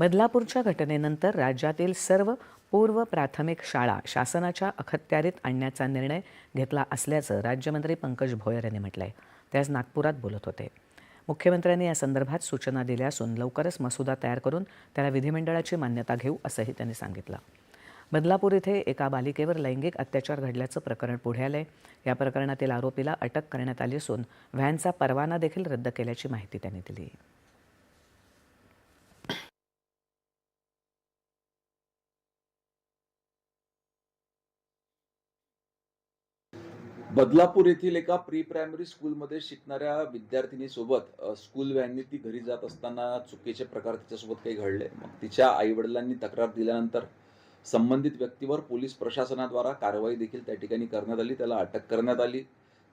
बदलापूरच्या घटनेनंतर राज्यातील सर्व पूर्व प्राथमिक शाळा शासनाच्या अखत्यारीत आणण्याचा निर्णय घेतला असल्याचं राज्यमंत्री पंकज भोयर यांनी म्हटलं आहे ते आज नागपुरात बोलत होते. मुख्यमंत्र्यांनी या संदर्भात सूचना दिल्या असून लवकरच मसुदा तयार करून त्याला विधिमंडळाची मान्यता घेऊ असंही त्यांनी सांगितलं. बदलापूर इथे एका बालिकेवर लैंगिक अत्याचार घडल्याचं प्रकरण पुढे आलंय. या प्रकरणातील आरोपीला अटक करण्यात आली असून व्हॅनचा परवाना देखील रद्द केल्याची माहिती त्यांनी दिली. बदलापूर येथील एका प्री प्रायमरी स्कूलमध्ये शिकणाऱ्या विद्यार्थिनीसोबत स्कूल व्हॅननी ती घरी जात असताना चुकीचे प्रकार तिच्यासोबत काही घडले. मग तिच्या आईवडिलांनी तक्रार दिल्यानंतर संबंधित व्यक्तीवर पोलीस प्रशासनाद्वारा कारवाई देखील त्या ठिकाणी करण्यात आली. त्याला अटक करण्यात आली.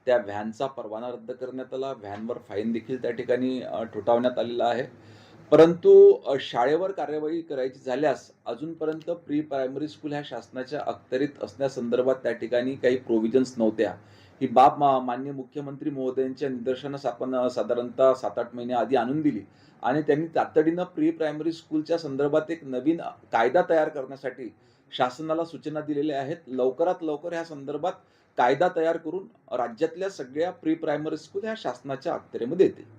त्या व्हॅनचा परवाना रद्द करण्यात आला. व्हॅनवर फाईन देखील त्या ठिकाणी ठोठावण्यात आलेला आहे. परंतु शाळेवर कार्यवाही करायची झाल्यास अजूनपर्यंत प्री प्रायमरी स्कूल ह्या शासनाच्या अखत्यारीत असण्यासंदर्भात त्या ठिकाणी काही प्रोव्हिजन्स नव्हत्या. ही बाब मा- मुख्यमंत्री महोदयांच्या निदर्शनास आपण साधारणतः सात आठ महिने आधी आणून दिली. आणि त्यांनी तातडीनं प्री प्रायमरी स्कूलच्या संदर्भात एक नवीन कायदा तयार करण्यासाठी शासनाला सूचना दिलेल्या आहेत. लवकरात लवकर ह्या संदर्भात कायदा तयार करून राज्यातल्या सगळ्या प्री प्रायमरी स्कूल ह्या शासनाच्या अखत्यारीमध्ये येतील.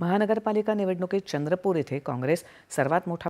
महानगरपालिका निवडणुकीत चंद्रपूर इथे काँग्रेस सर्वात मोठा